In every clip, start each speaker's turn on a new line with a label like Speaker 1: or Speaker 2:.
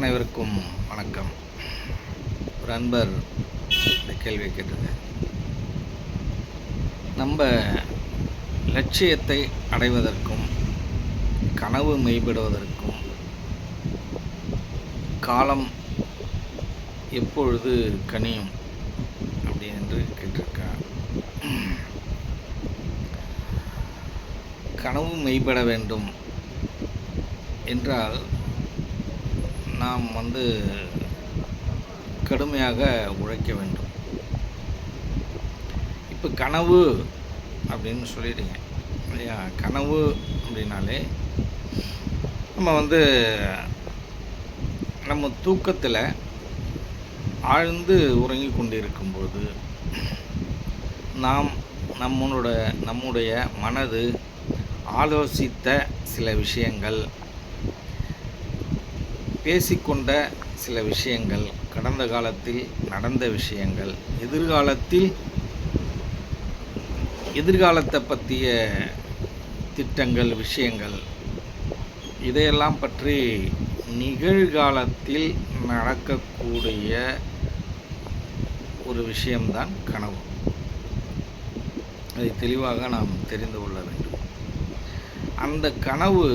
Speaker 1: அனைவருக்கும் வணக்கம். ஒரு அன்பர் இந்த கேள்வியை கேட்டது நம்ம லட்சியத்தை அடைவதற்கும் கனவு மெய்படுவதற்கும் காலம் எப்பொழுது கனியும் அப்படி என்று கேட்டிருக்கார். கனவு மெய்பட வேண்டும் என்றால் நாம் வந்து கடுமையாக உழைக்க வேண்டும். இப்போ கனவு அப்படின்னு சொல்லிடுங்க இல்லையா? கனவு அப்படின்னாலே நம்ம வந்து நம்ம தூக்கத்தில் ஆழ்ந்து உறங்கி கொண்டிருக்கும்போது நாம் நம்மளோட நம்முடைய மனது ஆலோசித்த சில விஷயங்கள் பேசிக்கொண்ட சில விஷயங்கள் கடந்த காலத்தில் நடந்த விஷயங்கள் எதிர்காலத்தில் எதிர்காலத்தை பற்றிய திட்டங்கள் விஷயங்கள் இதையெல்லாம் பற்றி நிகழ்காலத்தில் நடக்கக்கூடிய ஒரு விஷயம்தான் கனவு. அதை தெளிவாக நாம் தெரிந்து கொள்ள வேண்டும். அந்த கனவு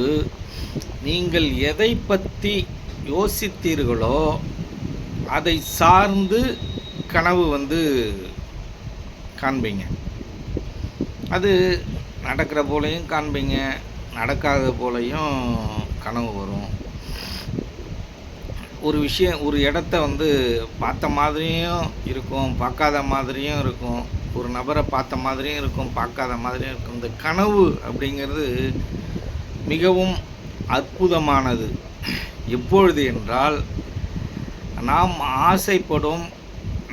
Speaker 1: நீங்கள் எதை பற்றி யோசித்தீர்களோ அதை சார்ந்து கனவு வந்து காண்பீங்க. அது நடக்கிற போலையும் காண்பீங்க நடக்காத போலையும் கனவு வரும். ஒரு விஷயம் ஒரு இடத்த வந்து பார்த்த மாதிரியும் இருக்கும் பார்க்காத மாதிரியும் இருக்கும். ஒரு நபரை பார்த்த மாதிரியும் இருக்கும் பார்க்காத மாதிரியும் இருக்கும். இந்த கனவு அப்படிங்கிறது மிகவும் அற்புதமானது. எப்பொழுது என்றால் நாம் ஆசைப்படும்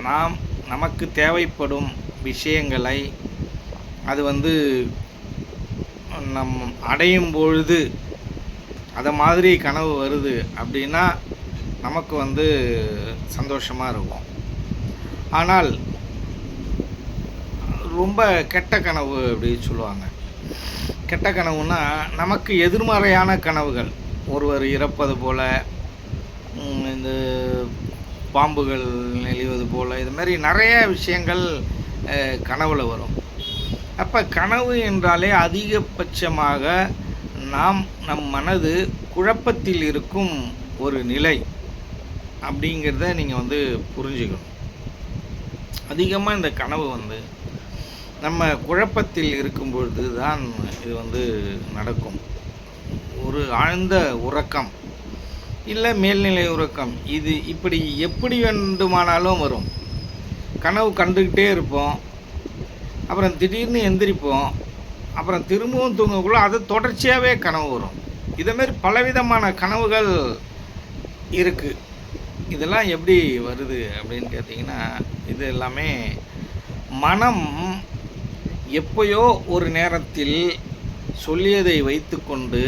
Speaker 1: நாம் நமக்கு தேவைப்படும் விஷயங்களை அது வந்து நம் அடையும் பொழுது அதை மாதிரி கனவு வருது அப்படின்னா நமக்கு வந்து சந்தோஷமாக இருக்கும். ஆனால் ரொம்ப கெட்ட கனவு அப்படி சொல்லுவாங்க. கெட்ட கனவுன்னா நமக்கு எதிர்மறையான கனவுகள். ஒருவர் இறப்பது போல் இந்த பாம்புகள் நெளிவது போல் இது மாதிரி நிறைய விஷயங்கள் கனவில் வரும். அப்போ கனவு என்றாலே அதிகபட்சமாக நாம் நம் மனது குழப்பத்தில் இருக்கும் ஒரு நிலை அப்படிங்கிறத நீங்கள் வந்து புரிஞ்சுக்கணும். அதிகமாக இந்த கனவு வந்து நம்ம குழப்பத்தில் இருக்கும் பொழுது தான் இது வந்து நடக்கும். ஒரு ஆழ்ந்த உறக்கம் இல்லை மேல்நிலை உறக்கம். இது இப்படி எப்படி வேண்டுமானாலும் வரும். கனவு கண்டுக்கிட்டே இருப்போம். அப்புறம் திடீர்னு எந்திரிப்போம். அப்புறம் திரும்பவும் தூங்கக்குள்ள அது தொடர்ச்சியாகவே கனவு வரும். இதேமாரி பலவிதமான கனவுகள் இருக்குது இதெல்லாம் எப்படி வருது அப்படின்னு கேட்டிங்கன்னா இது எல்லாமே மனம் எப்பயோ ஒரு நேரத்தில் சொல்லியதை வைத்துக்கொண்டு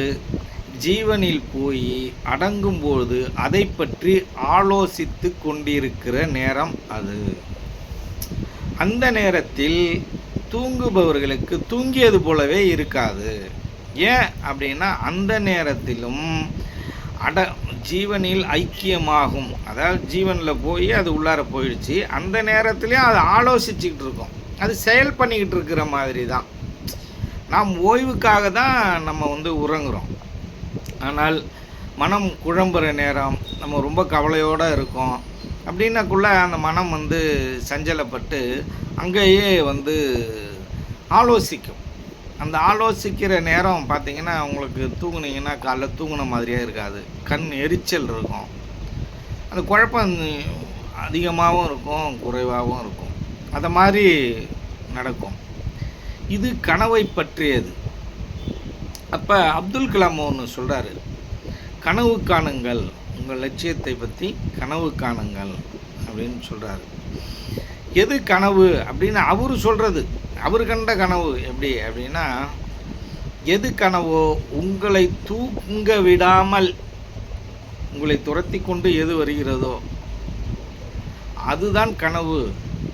Speaker 1: ஜீவனில் போய் அடங்கும்போது அதை பற்றி ஆலோசித்து கொண்டிருக்கிற நேரம் அது. அந்த நேரத்தில் தூங்குபவர்களுக்கு தூங்கியது போலவே இருக்காது. ஏன் அப்படின்னா அந்த நேரத்திலும் அட ஜீவனில் ஐக்கியமாகும். அதாவது ஜீவனில் போய் அது உள்ளார போயிடுச்சு. அந்த நேரத்துலேயும் அது ஆலோசிச்சுக்கிட்டு இருக்கும். அது செயல் பண்ணிக்கிட்டு இருக்கிற மாதிரி தான் நாம் ஓய்வுக்காக தான் நம்ம வந்து உறங்குறோம். ஆனால் மனம் குழம்புற நேரம் நம்ம ரொம்ப கவலையோடு இருக்கோம். அப்படின்னக்குள்ளே அந்த மனம் வந்து சஞ்சலப்பட்டு அங்கேயே வந்து ஆலோசிக்கும். அந்த ஆலோசிக்கிற நேரம் பார்த்தீங்கன்னா உங்களுக்கு தூங்குனீங்கன்னா காலைல தூங்கின மாதிரியே இருக்காது. கண் எரிச்சல் இருக்கும். அந்த குழப்பம் அதிகமாகவும் இருக்கும் குறைவாகவும் இருக்கும். அதை மாதிரி நடக்கும். இது கனவை பற்றியது. அப்போ அப்துல் கலாம் ஒன்று சொல்கிறாரு கனவு காணுங்கள். உங்கள் லட்சியத்தை பற்றி கனவு காணுங்கள் அப்படின்னு சொல்கிறாரு எது கனவு அப்படின்னு அவர் சொல்கிறது அவர் கண்ட கனவு எப்படி அப்படின்னா எது கனவோ உங்களை தூங்க விடாமல் உங்களை துரத்தி கொண்டு எது வருகிறதோ அதுதான் கனவு.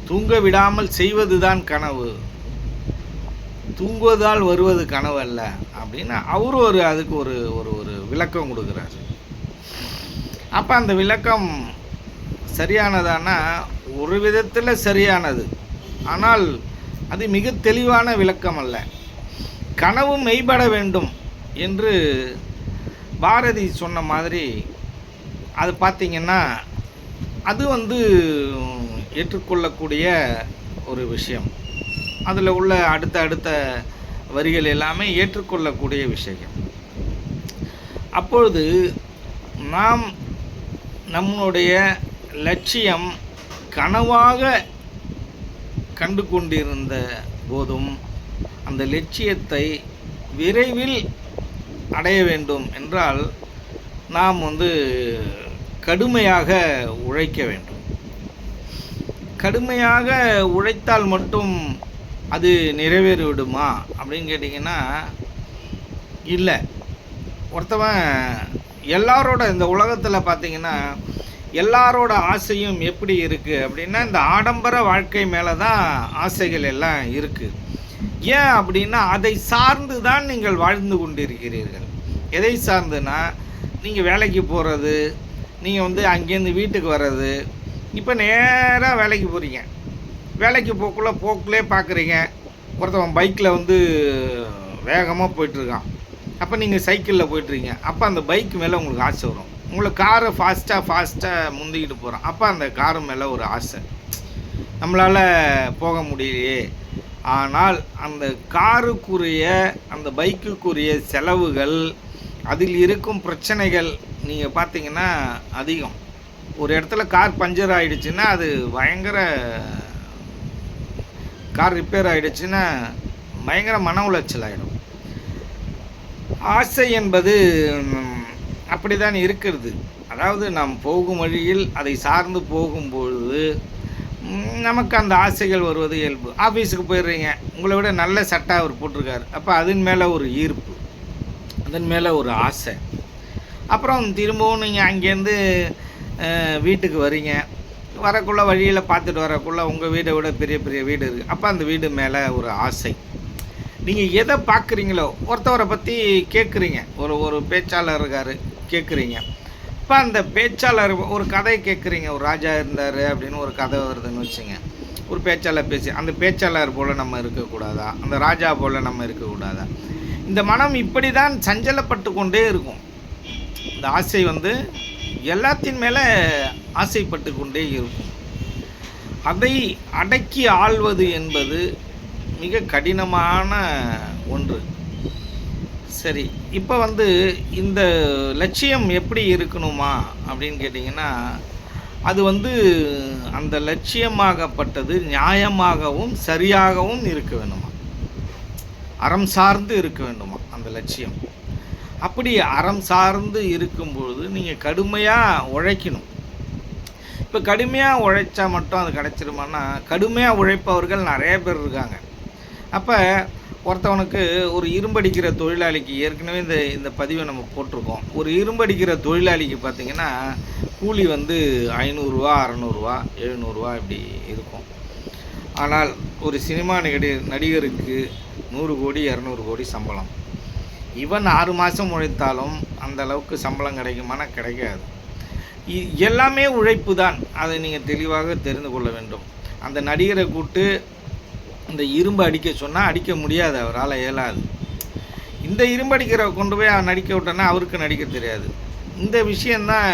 Speaker 1: தூங்க விடாமல் செய்வதுதான் கனவு. தூங்குவதால் வருவது கனவு அல்ல அப்படின்னு அவரும் ஒரு அதுக்கு ஒரு ஒரு ஒரு விளக்கம் கொடுக்குறாரு. அப்போ அந்த விளக்கம் சரியானதானா? ஒரு விதத்தில் சரியானது. ஆனால் அது மிக தெளிவான விளக்கம் அல்ல. கனவு மெய்பட வேண்டும் என்று பாரதி சொன்ன மாதிரி அது பார்த்திங்கன்னா அது வந்து ஏற்றுக்கொள்ளக்கூடிய ஒரு விஷயம். அதில் உள்ள அடுத்த அடுத்த வரிகள் எல்லாமே ஏற்றுக்கொள்ளக்கூடிய விஷயம். அப்பொழுது நாம் நம்முடைய லட்சியம் கனவாக கண்டு கொண்டிருந்த போதும் அந்த லட்சியத்தை விரைவில் அடைய வேண்டும் என்றால் நாம் வந்து கடுமையாக உழைக்க வேண்டும். கடுமையாக உழைத்தால் மட்டும் அது நிறைவேறி விடுமா அப்படின்னு கேட்டிங்கன்னா இல்லை. ஒருத்தவன் எல்லாரோட இந்த உலகத்தில் பார்த்தீங்கன்னா எல்லாரோட ஆசையும் எப்படி இருக்குது அப்படின்னா இந்த ஆடம்பர வாழ்க்கை மேலே தான் ஆசைகள் எல்லாம் இருக்குது ஏன் அப்படின்னா அதை சார்ந்து தான் நீங்கள் வாழ்ந்து கொண்டிருக்கிறீர்கள். எதை சார்ந்துனா நீங்கள் வேலைக்கு போகிறது நீங்கள் வந்து அங்கேருந்து வீட்டுக்கு வர்றது இப்போ நேராக வேலைக்கு போகிறீங்க வேலைக்கு போக்குள்ள போக்குலே பார்க்குறீங்க ஒருத்தவன் பைக்கில் வந்து வேகமாக போயிட்டுருக்கான். அப்போ நீங்கள் சைக்கிளில் போயிட்டுருக்கீங்க. அப்போ அந்த பைக் மேலே உங்களுக்கு ஆசை வரும். உங்களை காரை ஃபாஸ்ட்டாக ஃபாஸ்ட்டாக முந்திக்கிட்டு போகிறோம் அப்போ அந்த காரு மேலே ஒரு ஆசை. நம்மளால் போக முடியலையே. ஆனால் அந்த காருக்குரிய அந்த பைக்குக்குரிய செலவுகள் அதில் இருக்கும் பிரச்சனைகள் நீங்கள் பார்த்தீங்கன்னா அதிகம். ஒரு இடத்துல கார் பஞ்சர் ஆகிடுச்சுன்னா அது பயங்கர கார் ரிப்பேர் ஆகிடுச்சுன்னா பயங்கர மன உளைச்சல் ஆகிடும் ஆசை என்பது அப்படி தான் இருக்கிறது. அதாவது நாம் போகும் வழியில் அதை சார்ந்து போகும்பொழுது நமக்கு அந்த ஆசைகள் வருவது இயல்பு. ஆஃபீஸுக்கு போயிடுறீங்க. உங்களை விட நல்ல சட்டை அவர் போட்டிருக்காரு. அப்போ அதன் மேலே ஒரு ஈர்ப்பு. அதன் மேலே ஒரு ஆசை. அப்புறம் திரும்பவும் நீங்கள் அங்கேருந்து வீட்டுக்கு வரீங்க. வரக்குள்ள வழியில் பார்த்துட்டு வரக்குள்ள உங்கள் வீடை விட பெரிய பெரிய வீடு இருக்குது அப்போ அந்த வீடு மேலே ஒரு ஆசை. நீங்கள் எதை பார்க்குறீங்களோ ஒருத்தவரை பற்றி கேட்குறீங்க. ஒரு ஒரு பேச்சாளர் இருக்கார் கேட்குறீங்க. இப்போ அந்த பேச்சாளர் ஒரு கதை கேட்குறீங்க. ஒரு ராஜா இருந்தார் அப்படின்னு ஒரு கதை வருதுன்னு வச்சுங்க. ஒரு பேச்சாளர் பேசி அந்த பேச்சாளர் போல் நம்ம இருக்கக்கூடாதா? அந்த ராஜா போல் நம்ம இருக்கக்கூடாதா? இந்த மனம் இப்படி தான் சஞ்சலப்பட்டு கொண்டே இருக்கும். இந்த ஆசை வந்து எல்லாத்தின் மேலே ஆசைப்பட்டு கொண்டே இருக்கும். அதை அடக்கி ஆள்வது என்பது மிக கடினமான ஒன்று. சரி இப்போ வந்து இந்த லட்சியம் எப்படி இருக்கணுமா அப்படின்னு கேட்டிங்கன்னா அது வந்து அந்த லட்சியமாகப்பட்டது நியாயமாகவும் சரியாகவும் இருக்க வேண்டுமா? அறம் சார்ந்து இருக்க வேண்டுமா அந்த லட்சியம்? அப்படி அறம் சார்ந்து இருக்கும்பொழுது நீங்கள் கடுமையாக உழைக்கணும். இப்போ கடுமையாக உழைச்சா மட்டும் அது கிடச்சிருமான்னா கடுமையாக உழைப்பவர்கள் நிறைய பேர் இருக்காங்க. அப்போ ஒருத்தவனுக்கு ஒரு இரும்படிக்கிற தொழிலாளிக்கு ஏற்கனவே இந்த இந்த பதிவை நம்ம போட்டிருக்கோம். ஒரு இரும்படிக்கிற தொழிலாளிக்கு பார்த்திங்கன்னா கூலி வந்து ஐநூறுரூவா அறநூறுவா எழுநூறுவா இப்படி இருக்கும். ஆனால் ஒரு சினிமா நடி நடிகருக்கு நூறு கோடி இரநூறு கோடி சம்பளம். இவன் ஆறு மாதம் உழைத்தாலும் அந்த அளவுக்கு சம்பளம் கிடைக்குமானா கிடைக்காது. எல்லாமே உழைப்பு தான் அதை நீங்கள் தெளிவாக தெரிந்து கொள்ள வேண்டும். அந்த நடிகரை கூட்டு இந்த இரும்பு அடிக்க சொன்னால் அடிக்க முடியாது அவரால் இயலாது. இந்த இரும்பு அடிக்கிற கொண்டு போய் நடிக்க விட்டோன்னா அவருக்கு நடிக்க தெரியாது. இந்த விஷயந்தான்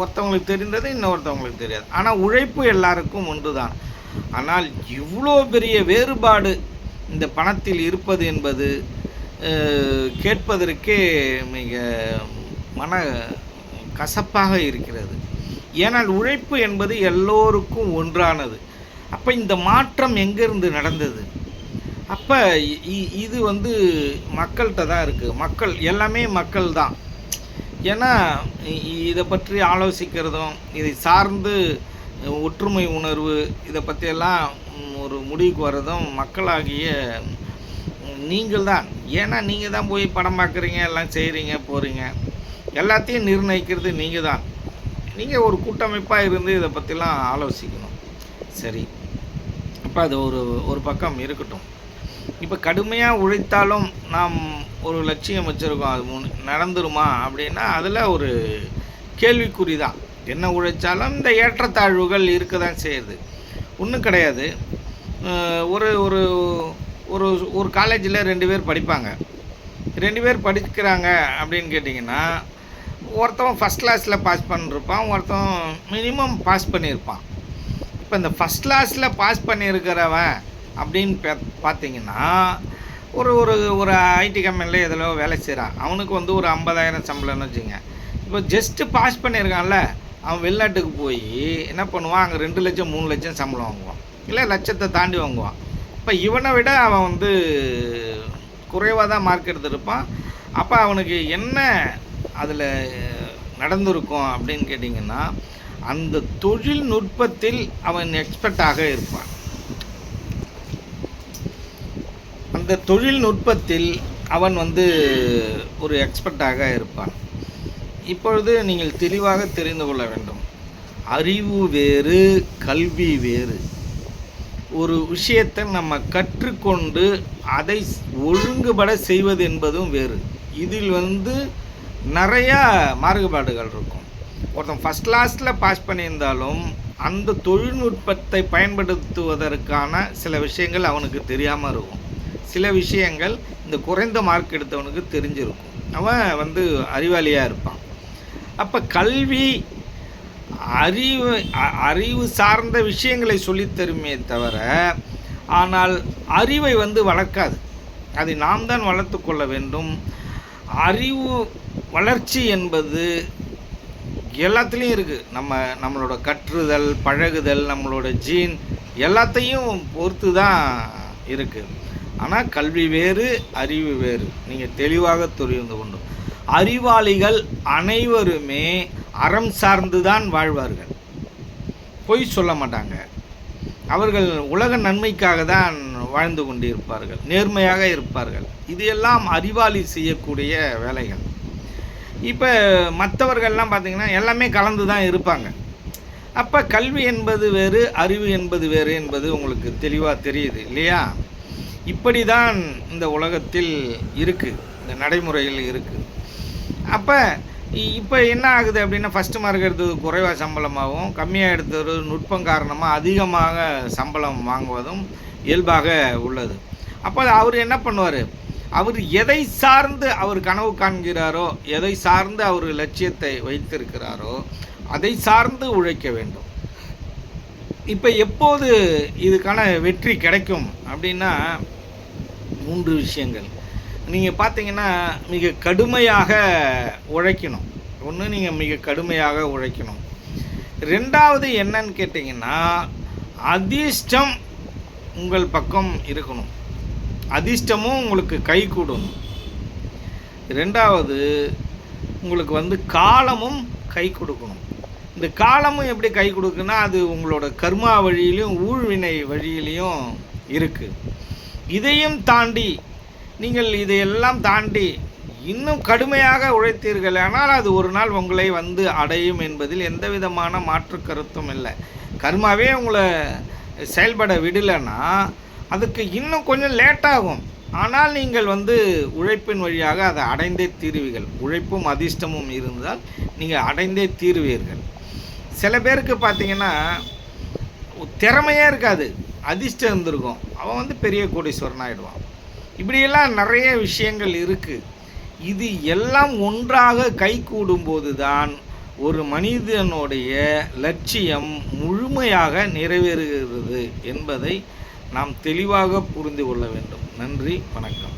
Speaker 1: ஒருத்தவங்களுக்கு தெரிந்தது இன்னொருத்தவங்களுக்கு தெரியாது. ஆனால் உழைப்பு எல்லாருக்கும் ஒன்று தான் ஆனால் இவ்வளோ பெரிய வேறுபாடு இந்த பணத்தில் இருப்பது என்பது கேட்பதற்கே மிக மன கசப்பாக இருக்கிறது. ஏனால் உழைப்பு என்பது எல்லோருக்கும் ஒன்றானது. அப்போ இந்த மாற்றம் எங்கேருந்து நடந்தது? அப்போ இது வந்து மக்கள்கிட்ட தான் இருக்குது மக்கள் எல்லாமே மக்கள் தான். ஏன்னா இதை பற்றி ஆலோசிக்கிறதும் இதை சார்ந்து ஒற்றுமை உணர்வு இதை பற்றியெல்லாம் ஒரு முடிவுக்கு வர்றதும் மக்களாகிய நீங்கள் தான் ஏன்னா நீங்கள் தான் போய் படம் பார்க்குறீங்க எல்லாம் செய்கிறீங்க போகிறீங்க எல்லாத்தையும் நிர்ணயிக்கிறது நீங்கள் தான் நீங்கள் ஒரு கூட்டமைப்பாக இருந்து இதை பற்றிலாம் ஆலோசிக்கணும். சரி. இப்போ அது ஒரு ஒரு பக்கம் இருக்கட்டும். இப்போ கடுமையாக உழைத்தாலும் நாம் ஒரு லட்சியம் வச்சுருக்கோம். அது முன் நடந்துருமா அப்படின்னா அதில் ஒரு கேள்விக்குறி தான் என்ன உழைச்சாலும் இந்த ஏற்றத்தாழ்வுகள் இருக்க தான் செய்யுது. ஒன்றும் கிடையாது. ஒரு ஒரு ஒரு ஒரு காலேஜில் ரெண்டு பேர் படிப்பாங்க. ரெண்டு பேர் படிக்கிறாங்க அப்படின்னு கேட்டிங்கன்னா ஒருத்தன் ஃபஸ்ட் கிளாஸில் பாஸ் பண்ணிருப்பான் ஒருத்தன் மினிமம் பாஸ் பண்ணியிருப்பான் இப்போ இந்த ஃபஸ்ட் கிளாஸில் பாஸ் பண்ணியிருக்கிறவன் அப்படின்னு பார்த்தீங்கன்னா ஒரு ஒரு ஒரு ஐடி கம்பெனியில் எதிலோ வேலை செய்கிறான் அவனுக்கு வந்து ஒரு ஐம்பதாயிரம் சம்பளம்னு வச்சுங்க. இப்போ ஜஸ்ட்டு பாஸ் பண்ணியிருக்கான்ல அவன் வெளிநாட்டுக்கு போய் என்ன பண்ணுவான்? அங்கே ரெண்டு லட்சம் மூணு லட்சம் சம்பளம் வாங்குவான். இல்லை லட்சத்தை தாண்டி வாங்குவான். இப்போ இவனை விட அவன் வந்து குறைவாக தான் மார்க் எடுத்திருப்பான். அப்போ அவனுக்கு என்ன அதில் நடந்திருக்கும் அப்படின்னு கேட்டிங்கன்னா அந்த தொழில்நுட்பத்தில் அவன் எக்ஸ்பர்ட்டாக இருப்பான். அந்த தொழில்நுட்பத்தில் அவன் வந்து ஒரு எக்ஸ்பர்ட்டாக இருப்பான். இப்பொழுது நீங்கள் தெளிவாக தெரிந்து கொள்ள வேண்டும். அறிவு வேறு கல்வி வேறு. ஒரு விஷயத்தை நம்ம கற்றுக்கொண்டு அதை ஒழுங்குபட செய்வது என்பதும் வேறு. இதில் வந்து நிறையா மாறுபாடுகள் இருக்கும். ஒருத்தன் ஃபஸ்ட் கிளாஸில் பாஸ் பண்ணியிருந்தாலும் அந்த தொழில்நுட்பத்தை பயன்படுத்துவதற்கான சில விஷயங்கள் அவனுக்கு தெரியாமல் இருக்கும். சில விஷயங்கள் இந்த குறைந்த மார்க் எடுத்தவனுக்கு தெரிஞ்சிருக்கும். அவன் வந்து அறிவாளியாக இருப்பான். அப்போ கல்வி அறிவு அறிவு சார்ந்த விஷயங்களை சொல்லித் தருமே தவிர ஆனால் அறிவை வந்து வளர்க்காது. அதை நாம் தான் வளர்த்து கொள்ள வேண்டும். அறிவு வளர்ச்சி என்பது எல்லாத்துலேயும் இருக்குது நம்ம நம்மளோட கற்றுதல் பழகுதல் நம்மளோட ஜீன் எல்லாத்தையும் பொறுத்து தான் இருக்குது ஆனால் கல்வி வேறு அறிவு வேறு. நீங்கள் தெளிவாக தெரிந்து கொண்டு அறிவாளிகள் அனைவருமே அறம் சார்ந்து தான் வாழ்வார்கள். பொய் சொல்ல மாட்டாங்க. அவர்கள் உலக நன்மைக்காக தான் வாழ்ந்து கொண்டிருப்பார்கள். நேர்மையாக இருப்பார்கள். இது எல்லாம் அறிவாளி செய்யக்கூடிய வேலைகள். இப்போ மற்றவர்கள்லாம் பார்த்திங்கன்னா எல்லாமே கலந்து தான் இருப்பாங்க. அப்போ கல்வி என்பது வேறு அறிவு என்பது வேறு என்பது உங்களுக்கு தெளிவாக தெரியுது இல்லையா? இப்படி தான் இந்த உலகத்தில் இருக்குது இந்த நடைமுறையில் இருக்குது அப்போ இப்போ என்ன ஆகுது அப்படின்னா ஃபஸ்ட்டு மார்க் எடுத்தது குறைவாக சம்பளமாகவும் கம்மியாக எடுத்தது நுட்பம் காரணமாக அதிகமாக சம்பளம் வாங்குவதும் இயல்பாக உள்ளது. அப்போ அவர் என்ன பண்ணுவார்? அவர் எதை சார்ந்து அவர் கனவு காண்கிறாரோ எதை சார்ந்து அவர் லட்சியத்தை வைத்திருக்கிறாரோ அதை சார்ந்து உழைக்க வேண்டும். இப்போ எப்போது இதுக்கான வெற்றி கிடைக்கும் அப்படின்னா மூன்று விஷயங்கள். நீங்கள் பார்த்தீங்கன்னா மிக கடுமையாக உழைக்கணும். ஒன்று நீங்கள் மிக கடுமையாக உழைக்கணும். ரெண்டாவது என்னன்னு கேட்டிங்கன்னா அதிர்ஷ்டம் உங்கள் பக்கம் இருக்கணும். அதிர்ஷ்டமும் உங்களுக்கு கை கூடணும். ரெண்டாவது உங்களுக்கு வந்து காலமும் கை கொடுக்கணும். இந்த காலமும் எப்படி கை கொடுக்குன்னா அது உங்களோட கர்மா வழியிலையும் ஊழ்வினை வழியிலையும் இருக்குது இதையும் தாண்டி நீங்கள் இதையெல்லாம் தாண்டி இன்னும் கடுமையாக உழைத்தீர்கள். ஆனால் அது ஒரு நாள் உங்களை வந்து அடையும் என்பதில் எந்த விதமான மாற்று கருத்தும் இல்லை. கர்மாவே உங்களை செயல்பட விடலைன்னா அதுக்கு இன்னும் கொஞ்சம் லேட்டாகும் ஆனால் நீங்கள் வந்து உழைப்பின் வழியாக அதை அடைந்தே தீருவீர்கள். உழைப்பும் அதிர்ஷ்டமும் இருந்தால் நீங்கள் அடைந்தே தீருவீர்கள். சில பேருக்கு பார்த்தீங்கன்னா திறமையே இருக்காது. அதிர்ஷ்டம் இருந்திருக்கும். அவன் வந்து பெரிய கோடீஸ்வரன் ஆகிடுவான் இப்படியெல்லாம் நிறைய விஷயங்கள் இருக்குது இது எல்லாம் ஒன்றாக கைகூடும்போது தான் ஒரு மனிதனுடைய லட்சியம் முழுமையாக நிறைவேறுகிறது என்பதை நாம் தெளிவாக புரிந்து கொள்ள வேண்டும். நன்றி வணக்கம்.